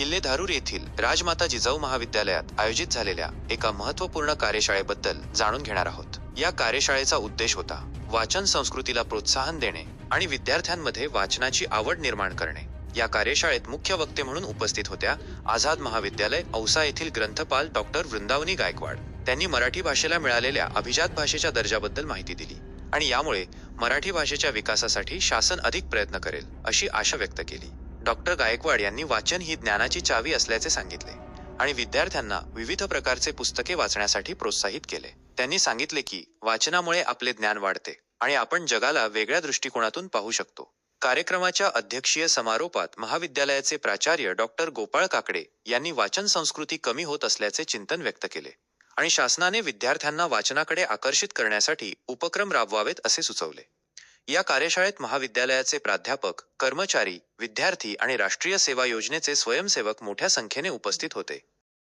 किल्ले धारूर येथील राजमाता जिजाऊ महाविद्यालयात आयोजित झालेल्या एका महत्त्वपूर्ण कार्यशाळेबद्दल जाणून घेणार आहोत. या कार्यशाळेचा उद्देश होता वाचन संस्कृतीला प्रोत्साहन देणे आणि विद्यार्थ्यांमध्ये वाचनाची आवड निर्माण करणे. या कार्यशाळेत मुख्य वक्ते म्हणून उपस्थित होत्या आझाद महाविद्यालय औसा येथील ग्रंथपाल डॉक्टर वृंदावनी गायकवाड. त्यांनी मराठी भाषेला मिळालेल्या अभिजात भाषेच्या दर्जाबद्दल माहिती दिली आणि यामुळे मराठी भाषेच्या विकासासाठी शासन अधिक प्रयत्न करेल अशी आशा व्यक्त केली. डॉक्टर गायकवाड यांनी वाचन ही ज्ञानाची चावी असल्याचे सांगितले आणि विद्यार्थ्यांना विविध प्रकारचे पुस्तके वाचण्यासाठी प्रोत्साहित केले. त्यांनी सांगितले की वाचनामुळे आपले ज्ञान वाढते आणि आपण जगाला वेगळ्या दृष्टिकोनातून पाहू शकतो. कार्यक्रमाच्या अध्यक्षीय समारोपात महाविद्यालयाचे प्राचार्य डॉक्टर गोपाळ काकडे यांनी वाचन संस्कृती कमी होत असल्याचे चिंतन व्यक्त केले आणि शासनाने विद्यार्थ्यांना वाचनाकडे आकर्षित करण्यासाठी उपक्रम राबवावेत असे सुचवले. या कार्यशाळेत महाविद्यालयाचे प्राध्यापक कर्मचारी विद्यार्थी आणि राष्ट्रीय सेवा योजनेचे स्वयंसेवक मोठ्या संख्येने उपस्थित होते.